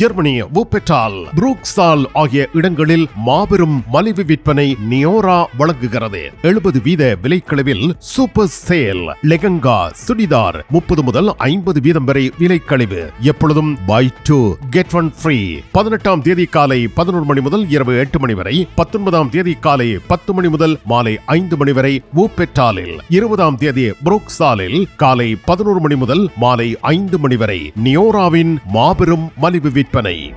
Germany வூப்பெட்டால் புரூக்ஸால் ஆகிய இடங்களில் மாபெரும் மலிவு விற்பனை நியோரா வழங்குகிறது. எழுபது வீத விலைக்களவில் சூப்பர் சேல் லெகங்கா சுடிதார் முப்பது முதல் ஐம்பது வீதம் வரை விலைக்கழிவு. எப்பொழுதும் buy two get one free பதினெட்டாம் தேதி காலை பதினோரு மணி முதல் இரவு எட்டு மணி வரை பத்தொன்பதாம் தேதி காலை பத்து மணி முதல் மாலை ஐந்து மணி வரை வூப்பெட்டாலில் இருபதாம் தேதி புரூக்ஸாலில் காலை பதினோரு மணி முதல் மாலை ஐந்து மணி வரை நியோராவின் மாபெரும் மலிவு விற்பனை.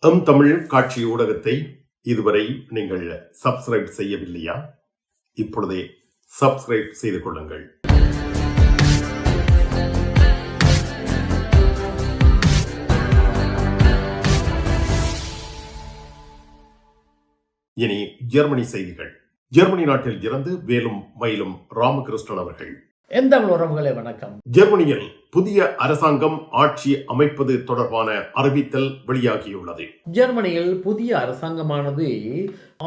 எம் தமிழ் காட்சி ஊடகத்தை இதுவரை நீங்கள் சப்ஸ்கிரைப் செய்யவில்லையா? இப்பொழுதே சப்ஸ்கிரைப் செய்து கொள்ளுங்கள். இனி ஜெர்மனி செய்திகள். ஜெர்மனி நாட்டில் இருந்து வேலும் மயிலும் ராமகிருஷ்ணன் அவர்கள். எந்த உறவுகளே வணக்கம்? ஜெர்மனியில் புதிய அரசாங்கம் ஆட்சி அமைப்பது தொடர்பான அறிவித்தல் வெளியாகியுள்ளது. ஜெர்மனியில் புதிய அரசாங்கமானது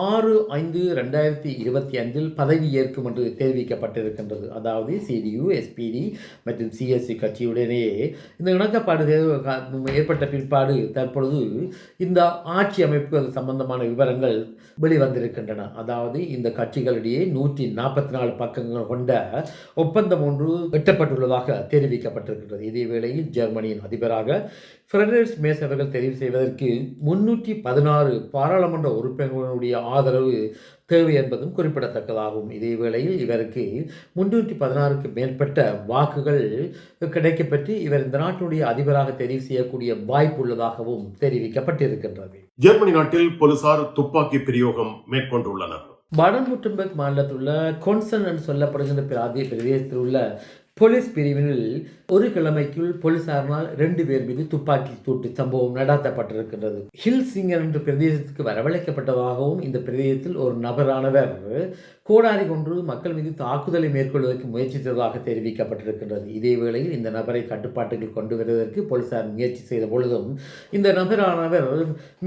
ஆறு ஐந்து ரெண்டாயிரத்தி இருபத்தி அஞ்சில் பதவி ஏற்கும் என்று தெரிவிக்கப்பட்டிருக்கின்றது. அதாவது C T U S P T மற்றும் சிஎஸ்சி கட்சியுடனே இந்த இணக்கப்பாடு ஏற்பட்ட பிற்பாடு தற்பொழுது இந்த ஆட்சி அமைப்பு சம்பந்தமான விவரங்கள் வெளிவந்திருக்கின்றன. அதாவது இந்த கட்சிகளிடையே நூற்றி நாற்பத்தி நாலு பக்கங்கள் கொண்ட ஒப்பந்தம் ஒன்று எட்டப்பட்டுள்ளதாக தெரிவிக்கப்பட்டிருக்கிறது இதே வேளையில் ஜெர்மனியின் அதிபராக ஃப்ரெடரிஸ் மேஸ் அவர்கள் தெரிவு செய்வதற்கு முன்னூற்றி பதினாறு பாராளுமன்ற உறுப்பினர்களுடைய ஆதரவு தேவை என்பதும் குறிப்பிடத்தக்கதாகும். இதே வேளையில் இவருக்கு முன்னூற்றி பதினாறுக்கு மேற்பட்ட வாக்குகள் கிடைக்கப்பெற்று இவர் இந்த நாட்டினுடைய அதிபராக தெரிவு செய்யக்கூடிய வாய்ப்பு உள்ளதாகவும் தெரிவிக்கப்பட்டிருக்கின்றது. ஜெர்மனி நாட்டில் போலீசார் துப்பாக்கி பிரயோகம் மேற்கொண்டுள்ளனர். பாடன் மாநிலத்தில் உள்ள கொன்சன் என்று சொல்லப்படுகின்ற பிராந்திய பிரதேசத்தில் உள்ள போலீஸ் பிரிவினில் ஒரு கிழமைக்குள் போலீசாரினால் ரெண்டு பேர் மீது துப்பாக்கி சூட்டு சம்பவம் நடாத்தப்பட்டிருக்கின்றது. ஹில் சிங்கர் என்ற பிரதேசத்துக்கு வரவழைக்கப்பட்டதாகவும் இந்த பிரதேசத்தில் ஒரு நபரானவர் கோடாரி கொன்று மக்கள் மீது தாக்குதலை மேற்கொள்வதற்கு முயற்சித்ததாக தெரிவிக்கப்பட்டிருக்கின்றது. இதே வேளையில் இந்த நபரை கட்டுப்பாட்டுக்கு கொண்டு வருவதற்கு போலீசார் முயற்சி செய்த பொழுதும் இந்த நபரானவர்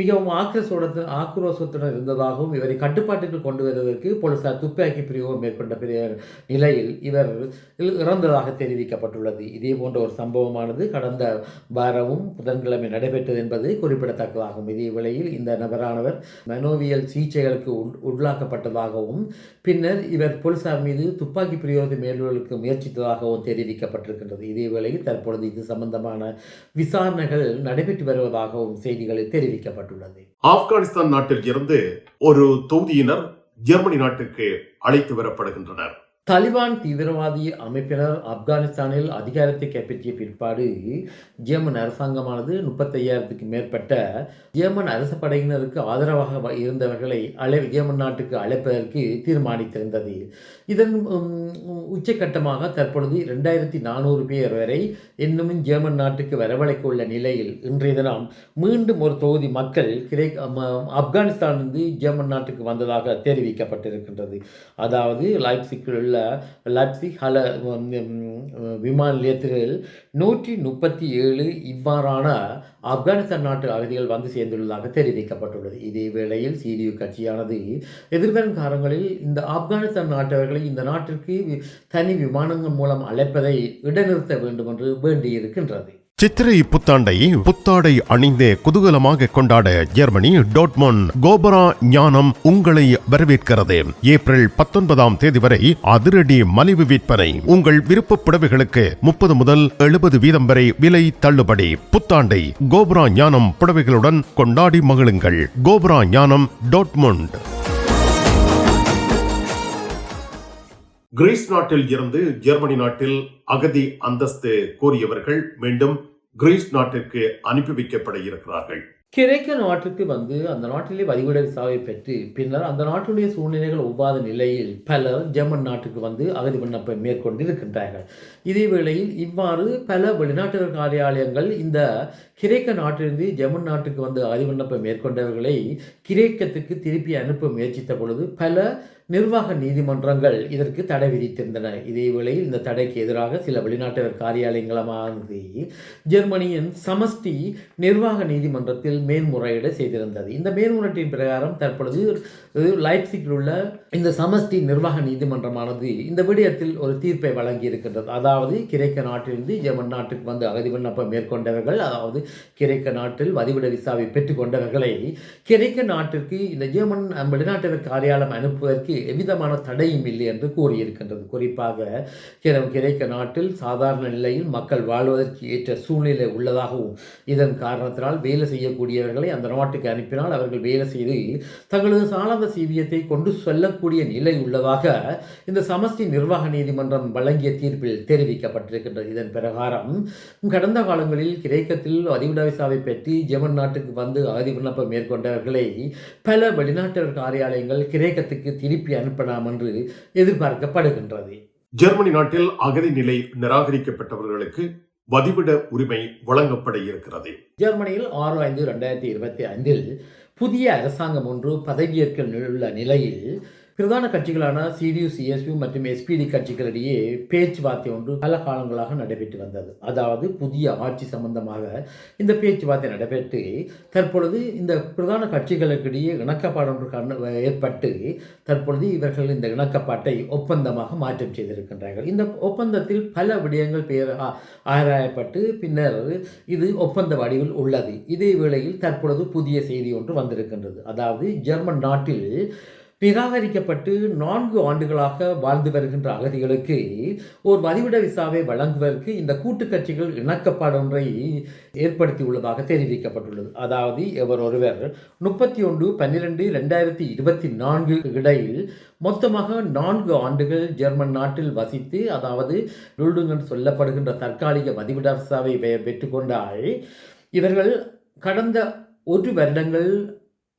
மிகவும் ஆக்கிரசோட ஆக்ரோசத்துடன் இருந்ததாகவும் இவரை கட்டுப்பாட்டுக்கு கொண்டு வருவதற்கு போலீசார் துப்பாக்கி பிரிவு மேற்கொண்ட பெரிய நிலையில் இவர் இறந்ததாக தெரிவிக்கப்பட்டுள்ளது. இதே போன்ற ஒரு சம்பவமானது கடந்த வாரமும் புதன்கிழமை நடைபெற்றது என்பது குறிப்பிடத்தக்கதாகும். இதே வேளையில் இந்த நபரானவர் மனோவியல் சிகிச்சைகளுக்கு உள்- உள்ளாக்கப்பட்டதாகவும் பின்னர் இவர் போலீசார் மீது துப்பாக்கி பிரயோக மேற்கொள்ளுக்கு முயற்சித்ததாகவும் தெரிவிக்கப்பட்டிருக்கின்றது. இதே வேளையில் தற்பொழுது இது சம்பந்தமான விசாரணைகள் நடைபெற்று வருவதாகவும் செய்திகளில் தெரிவிக்கப்பட்டுள்ளது. ஆப்கானிஸ்தான் நாட்டில் இருந்து ஒரு தொகுதியினர் ஜெர்மனி நாட்டுக்கு அழைத்து வரப்படுகின்றனர். தலிபான் தீவிரவாதி அமைப்பினர் ஆப்கானிஸ்தானில் அதிகாரத்தை கைப்பற்றிய பிற்பாடு ஜேர்மன் அரசாங்கமானது முப்பத்தையாயிரத்துக்கு மேற்பட்ட ஜேர்மன் அரச படையினருக்கு ஆதரவாக இருந்தவர்களை அழை ஜேர்மன் நாட்டுக்கு அழைப்பதற்கு தீர்மானித்திருந்தது. இதன் உச்சக்கட்டமாக தற்பொழுது ரெண்டாயிரத்தி நானூறு பேர் வரை இன்னமும் ஜேர்மன் நாட்டுக்கு வரவழைக்க உள்ள நிலையில் இன்றைய தினம் மீண்டும் ஒரு தொகுதி மக்கள் கிரே ம- ஆப்கானிஸ்தானிலிருந்து ஜேர்மன் நாட்டுக்கு வந்ததாக தெரிவிக்கப்பட்டிருக்கின்றது. அதாவது லைப்சிக்கில் உள்ள லைப்சிக் ஹல விமான நிலையத்தில் நூற்றி முப்பத்தி ஏழு இவ்வாறான ஆப்கானிஸ்தான் நாட்டு அகதிகள் வந்து சேர்ந்துள்ளதாக தெரிவிக்கப்பட்டுள்ளது. இதே வேளையில் சிடியு கட்சியானது எதிர்வரும் காலங்களில் இந்த ஆப்கானிஸ்தான் நாட்டவர்களை இந்த நாட்டிற்கு தனி விமானங்கள் மூலம் அழைப்பதை இடைநிறுத்த வேண்டும் என்று வேண்டியிருக்கின்றது. சித்திரை புத்தாண்டை புத்தாடை அணிந்து குதூகலமாக கொண்டாட ஜெர்மனி டோட்மோன் கோபரா ஞானம் உங்களை வரவேற்கிறது. ஏப்ரல் பத்தொன்பதாம் தேதி வரை அதிரடி மலிவு விற்பனை. உங்கள் விருப்ப புடவைகளுக்கு முப்பது முதல் எழுபது வீதம் வரை விலை தள்ளுபடி. புத்தாண்டை கோபுரா ஞானம் புடவைகளுடன் கொண்டாடி மகிழுங்கள். கோபுரா ஞானம் டோட்மோண்ட் கிரீஸ் நாட்டில் இருந்து ஜெர்மனி நாட்டில் அகதி அந்தஸ்து கோரியவர்கள் மீண்டும் கிரீஸ் நாட்டிற்கு அனுப்பி வைக்கப்பட இருக்கிறார்கள். கிரேக்க நாட்டுக்கு வந்து அந்த நாட்டிலே வதிவிட விசாவை பெற்று பின்னர் அந்த நாட்டுடைய சூழ்நிலைகள் ஒவ்வாத நிலையில் பலர் ஜெர்மன் நாட்டுக்கு வந்து அகதி விண்ணப்பம் மேற்கொண்டு இருக்கின்றார்கள். இதே வேளையில் இவ்வாறு பல வெளிநாட்டு காரியாலயங்கள் இந்த கிரேக்க நாட்டிலிருந்து ஜெர்மன் நாட்டுக்கு வந்து அகதி விண்ணப்பம் மேற்கொண்டவர்களை கிரேக்கத்துக்கு திருப்பி அனுப்ப முயற்சித்த பொழுது பல நிர்வாக நீதிமன்றங்கள் இதற்கு தடை விதித்திருந்தன. இதே வேளையில் இந்த தடைக்கு எதிராக சில வெளிநாட்டவர் காரியாலயங்களமானது ஜெர்மனியின் சமஷ்டி நிர்வாக நீதிமன்றத்தில் மேல்முறையீடு செய்திருந்தது. இந்த மேல்முறையீட்டின் பிரகாரம் தற்பொழுது லைப்சிக்கில் உள்ள இந்த சமஷ்டி நிர்வாக நீதிமன்றமானது இந்த விடயத்தில் ஒரு தீர்ப்பை வழங்கி இருக்கின்றது அதாவது கிரேக்க நாட்டிலிருந்து ஜெர்மன் நாட்டுக்கு வந்து அகதி விண்ணப்பம் மேற்கொண்டவர்கள் அதாவது கிரேக்க நாட்டில் வதிவிட விசாவை பெற்றுக்கொண்டவர்களை கிரேக்க நாட்டிற்கு இந்த ஜெர்மன் வெளிநாட்டவர் காரியாலயம் அனுப்புவதற்கு எவ்விதமான தடையும் இல்லை என்று கூறியிருக்கின்றது. குறிப்பாக கிரேக்க நாட்டில் சாதாரண நிலையில் மக்கள் வாழ்வதற்கு ஏற்ற சூழ்நிலை உள்ளதாகவும் இதன் காரணத்தினால் வேலை செய்யக்கூடியவர்களை அந்த நாட்டுக்கு அனுப்பினால் அவர்கள் வேலை செய்து தங்களது சாலந்த சீவியத்தை கொண்டு செல்லக்கூடிய நிலை உள்ளதாக இந்த சமஸ்தி நிர்வாக நீதிமன்றம் வழங்கிய தீர்ப்பில் தெரிவிக்கப்பட்டிருக்கின்றது. இதன் பிரகாரம் கடந்த காலங்களில் கிரேக்கத்தில் அதிவிட விசாவை பெற்று நாட்டுக்கு வந்து அகதி விண்ணப்பம் மேற்கொண்டவர்களை பல வெளிநாட்டவர் காரியாலயங்கள் கிரேக்கத்துக்கு திருப்பி அனுப்பலாம் என்று எதிர்பார்க்கப்படுகின்றது. ஜெர்மனி நாட்டில் அகதி நிலை நிராகரிக்கப்பட்டவர்களுக்கு வதிவிட உரிமை வழங்கப்பட இருக்கிறது. ஜெர்மனியில் ஆறு ஐந்து ரெண்டாயிரத்தி இருபத்தி ஐந்தில் புதிய அரசாங்கம் ஒன்று பதவியேற்க உள்ள நிலையில் பிரதான கட்சிகளான சிடியு சிஎஸ்யு மற்றும் எஸ்பிடி கட்சிகளிடையே பேச்சுவார்த்தை ஒன்று பல காலங்களாக நடைபெற்று வந்தது. அதாவது புதிய ஆட்சி சம்பந்தமாக இந்த பேச்சுவார்த்தை நடைபெற்று தற்பொழுது இந்த பிரதான கட்சிகளுக்கிடையே இணக்கப்பாடு ஒன்று ஏற்பட்டு தற்பொழுது இவர்கள் இந்த இணக்கப்பாட்டை ஒப்பந்தமாக மாற்றம் செய்திருக்கின்றார்கள். இந்த ஒப்பந்தத்தில் பல விடயங்கள் பேர் ஆ- ஆராயப்பட்டு பின்னர் இது ஒப்பந்த வடிவில் உள்ளது. இதே வேளையில் தற்பொழுது புதிய செய்தி ஒன்று வந்திருக்கின்றது. அதாவது ஜெர்மன் நாட்டில் நிராகரிக்கப்பட்டு நான்கு ஆண்டுகளாக வாழ்ந்து வருகின்ற அகதிகளுக்கு ஒரு வதிவிட விசாவை வழங்குவதற்கு இந்த கூட்டு கட்சிகள் இணக்கப்பாடு ஒன்றை ஏற்படுத்தியுள்ளதாக தெரிவிக்கப்பட்டுள்ளது. அதாவது இவர் ஒருவர் முப்பத்தி ஒன்று பன்னிரெண்டு ரெண்டாயிரத்தி இருபத்தி நான்கு இடையில் மொத்தமாக நான்கு ஆண்டுகள் ஜெர்மன் நாட்டில் வசித்து அதாவது லூடுங்கன் சொல்லப்படுகின்ற தற்காலிக வதிவிட விசாவை பெற்றுக்கொண்டால் இவர்கள் கடந்த ஒரு வருடங்கள்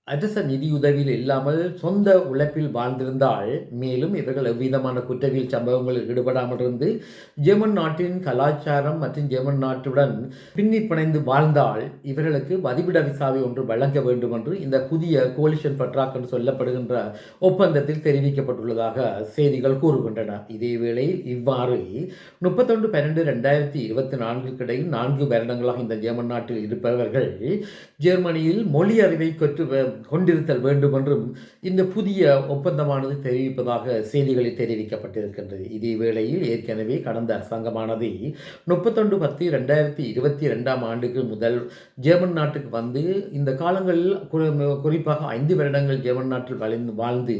அரச நிதியுதவியில் இல்லாமல் சொந்த உழைப்பில் வாழ்ந்திருந்தால் மேலும் இவர்கள் எவ்விதமான குற்றவியல் சம்பவங்களில் ஈடுபடாமல் இருந்து ஜெர்மன் நாட்டின் கலாச்சாரம் மற்றும் ஜெர்மன் நாட்டுடன் பின்னி பிணைந்து வாழ்ந்தால் இவர்களுக்கு வதிவிட விசாவை ஒன்று வழங்க வேண்டும் என்று இந்த புதிய கோலிஷன் பட்ராக் என்று சொல்லப்படுகின்ற ஒப்பந்தத்தில் தெரிவிக்கப்பட்டுள்ளதாக செய்திகள் கூறுகின்றன. இதேவேளை இவ்வாறு முப்பத்தொன்று பன்னெண்டு ரெண்டாயிரத்தி இருபத்தி நான்குக்கிடையில் நான்கு வருடங்களாக இந்த ஜெர்மன் நாட்டில் இருப்பவர்கள் ஜெர்மனியில் மொழி அறிவை கற்று கொண்டிருத்தல் வேண்டும் என்றும் இந்த புதிய ஒப்பந்தமானது தெரிவிப்பதாக செய்திகளில் தெரிவிக்கப்பட்டிருக்கின்றது. இதே வேளையில் ஏற்கனவே கடந்த அரசாங்கமானது முப்பத்தொன்று பத்து ரெண்டாயிரத்தி இருபத்தி ரெண்டாம் ஆண்டுக்கு முதல் ஜெர்மன் நாட்டுக்கு வந்து இந்த காலங்களில் குறிப்பாக ஐந்து வருடங்கள் ஜெர்மன் நாட்டில் வளைந்து வாழ்ந்து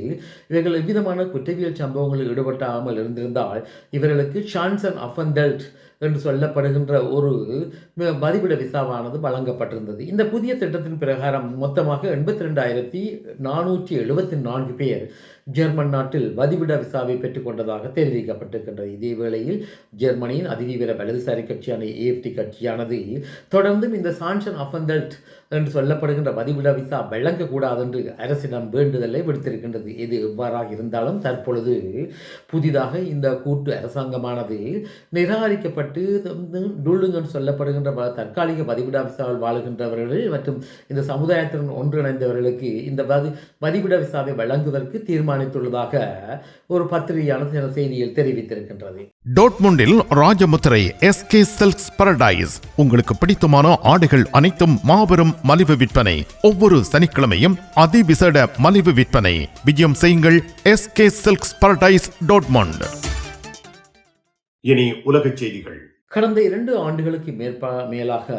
இவர்கள் எவ்விதமான குற்றவியல் சம்பவங்களில் ஈடுபட்டாமல் இருந்திருந்தால் இவர்களுக்கு ஷான்சன் அஃபந்தல்ட் என்று சொல்லப்படுகின்ற ஒரு மதிப்பிட விசாவானது வழங்கப்பட்டிருந்தது. இந்த புதிய திட்டத்தின் பிரகாரம் மொத்தமாக எண்பத்தி ரெண்டாயிரத்தி நானூற்றி எழுபத்தி நான்கு பேர் ஜெர்மன் நாட்டில் வதிவிட விசாவை பெற்றுக்கொண்டதாக தெரிவிக்கப்பட்டிருக்கின்றது இதே வேளையில் ஜெர்மனியின் அதிதீவிர வலதுசாரி கட்சியான ஏஎஃப்டி கட்சியானது தொடர்ந்தும் இந்த சான்சன் அஃபந்தல்ட் என்று சொல்லப்படுகின்ற பதிவிட விசா வழங்கக்கூடாது என்று அரசிடம் வேண்டுதலை விடுத்திருக்கின்றது. இது எவ்வாறாக இருந்தாலும் தற்பொழுது புதிதாக இந்த கூட்டு அரசாங்கமானது நிராகரிக்கப்பட்டு டூலுங்கன் சொல்லப்படுகின்ற வ- தற்காலிக பதிவிட விசாவில் வாழுகின்றவர்கள் மற்றும் இந்த சமுதாயத்துடன் ஒன்றிணைந்தவர்களுக்கு இந்த பதி வதிவிட விசாவை வழங்குவதற்கு தீர்மானித்துள்ளதாக ஒரு பத்திரிகையான செய்தியில் தெரிவித்திருக்கின்றது. டோட்முண்டில் ராஜமுத்திரை எஸ்கே செல்ஸ் பரடைஸ். உங்களுக்கு பிடித்தமான ஆடைகள் அனைத்தும் மாபெரும் மலிவு விற்பனை. ஒவ்வொரு சனிக்கிழமையும் அதிவிசேட மலிவு விற்பனை. விஜயம் செய்யுங்கள். எஸ்கே சில்க்ஸ் பரடைஸ் டோட்மண்ட் இனி உலகச் செய்திகள். கடந்த இரண்டு ஆண்டுகளுக்கு மேற்பா மேலாக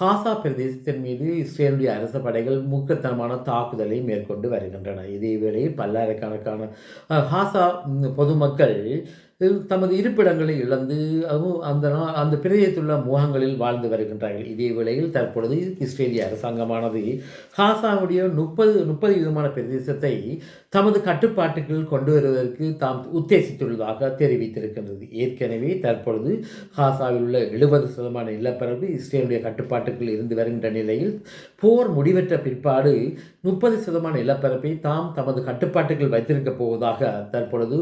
ஹாசா பிரதேசத்தின் மீது இஸ்ரேலுடைய அரச படைகள் மூர்க்கத்தனமான தாக்குதலை மேற்கொண்டு வருகின்றன. இதே வேளையில் பல்லாயிரக்கணக்கான ஹாசா பொதுமக்கள் தமது இருப்பிடங்களை இழந்து அந்த அந்த பிரதேசத்தில் முகங்களில் முகாம்களில் வாழ்ந்து வருகின்றார்கள். இதே வேளையில் தற்பொழுது இஸ்ரேலிய அரசாங்கமானது ஹாசாவுடைய முப்பது முப்பது விதமான பிரதேசத்தை தமது கட்டுப்பாட்டுக்குள் கொண்டு வருவதற்கு தாம் உத்தேசித்துள்ளதாக தெரிவித்திருக்கின்றது. ஏற்கனவே தற்பொழுது ஹாசாவில் உள்ள எழுபது சதமான நிலப்பரப்பு இஸ்ரேலுடைய கட்டுப்பாட்டுக்குள் இருந்து வருகின்ற நிலையில் போர் முடிவற்ற பிற்பாடு முப்பது சதமான நிலப்பரப்பை தாம் தமது கட்டுப்பாட்டுக்குள் வைத்திருக்கப் போவதாக தற்பொழுது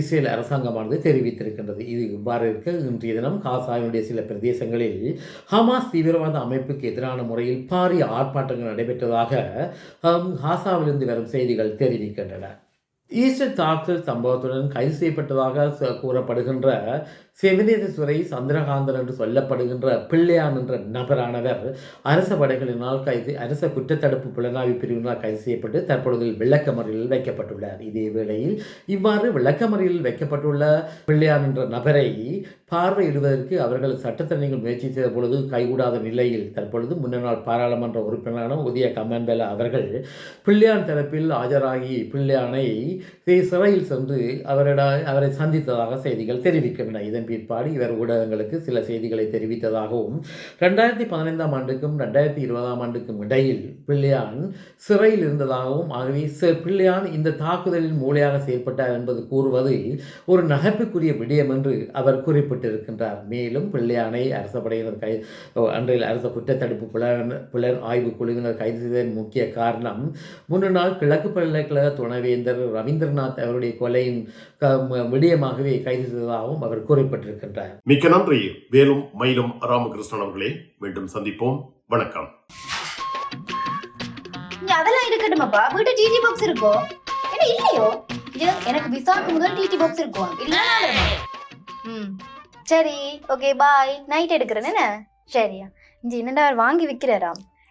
இஸ்ரேல் அரசாங்கமானது தெரிவித்திருக்கின்றது. இது இவ்வாறு இருக்க இன்றைய தினம் காசாவினுடைய சில பிரதேசங்களில் ஹமாஸ் தீவிரவாத அமைப்புக்கு எதிரான முறையில் பாரிய ஆர்ப்பாட்டங்கள் நடைபெற்றதாக ஹம், ஹாசாவிலிருந்து வரும் செய்திகள் தெரிவிக்கின்றன. ஈஸ்டர் தாக்குதல் சம்பவத்துடன் கைது செய்யப்பட்டதாக கூறப்படுகின்ற செவினேதேஸ்வரை சந்திரகாந்தன் என்று சொல்லப்படுகின்ற பிள்ளையான் என்ற நபரானவர் அரச படைகளினால் கைது அரச குற்றத்தடுப்பு புலனாய்வு பிரிவினால் கைது செய்யப்பட்டு தற்பொழுது விளக்கமறியலில் வைக்கப்பட்டுள்ளார். இதே வேளையில் இவ்வாறு விளக்கமறியலில் வைக்கப்பட்டுள்ள பிள்ளையான் என்ற நபரை பார்வையிடுவதற்கு அவர்கள் சட்டத்தரணிகள் முயற்சி செய்த பொழுது கைகூடாத நிலையில் தற்பொழுது முன்னாள் பாராளுமன்ற உறுப்பினரான உதய கம்மன்பேல அவர்கள் பிள்ளையான் தரப்பில் ஆஜராகி பிள்ளையானை சிறையில் சென்று அவரிட அவரை சந்தித்ததாக செய்திகள் தெரிவிக்கின்றன. இதன் பிற்பாடு இவர் ஊடகங்களுக்கு சில செய்திகளை தெரிவித்ததாகவும் ரெண்டாயிரத்தி பதினைந்தாம் ஆண்டுக்கும் ரெண்டாயிரத்தி இருபதாம் ஆண்டுக்கும் இடையில் பிள்ளையான் சிறையில் இருந்ததாகவும் ஆகவே ச- பிள்ளையான் இந்த தாக்குதலில் மூளையாக செயல்பட்டார் என்பது கூறுவது ஒரு நகைப்புக்குரிய விடயம் என்று அவர் குறிப்பிட்டிருக்கின்றார். மேலும் பிள்ளையானை அரச படையினர் கை அன்றையில் அரச குற்றத்தடுப்பு புலன் புலன் ஆய்வு குழுவினர் கைது செய்ததன் முக்கிய காரணம் முன்னாள் கிழக்கு பல்கலைக்கழக துணைவேந்தர் ரவீந்திரநாத் அவருடைய கொலையின் விடயமாகவே கைது செய்ததாகவும் அவர் குறிப்பிட்டிருக்கின்றார். மிக்க நன்றி. வேலும் மயிலும் ராமகிருஷ்ணன் அவர்களே மீண்டும் சந்திப்போம். வணக்கம். அதெல்லாம் இருக்கட்டுமாப்பா? வீட்டு டிடி பாக்ஸ் இருக்கோ? என்ன இல்லையோ? எனக்கு விசாக்கு முதல் டிடி பாக்ஸ் இருக்கும் இல்ல ம். சரி ஓகே பாய் நைட் எடுக்கிறேன் என்ன? சரியா. இங்க என்னடா அவர் வாங்கி விக்கிறாராம்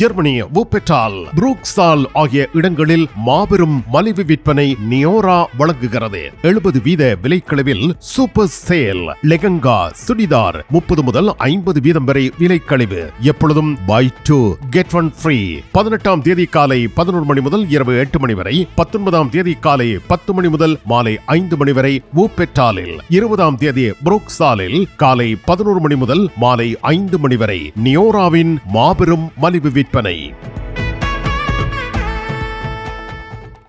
ஜெர்மனிய ஊப்பெட்டால் புரூக்ஸால் ஆகிய இடங்களில் மாபெரும் மலிவு விற்பனை நியோரா வழங்குகிறது. எழுபது வீத விலைக்கழிவில் சூப்பர் சேல் லெகங்கா சுடிதார் முப்பது முதல் ஐம்பது வீதம் வரை விலைக்கழிவு. எப்பொழுதும் buy two get one free பதினெட்டாம் தேதி காலை பதினோரு மணி முதல் இரவு எட்டு மணி வரை பத்தொன்பதாம் தேதி காலை பத்து மணி முதல் மாலை ஐந்து மணி வரை ஊப்பெட்டாலில் இருபதாம் தேதி புரூக்ஸாலில் காலை பதினோரு மணி முதல் மாலை ஐந்து மணி வரை நியோராவின் மாபெரும் மலிவு Pipanaí.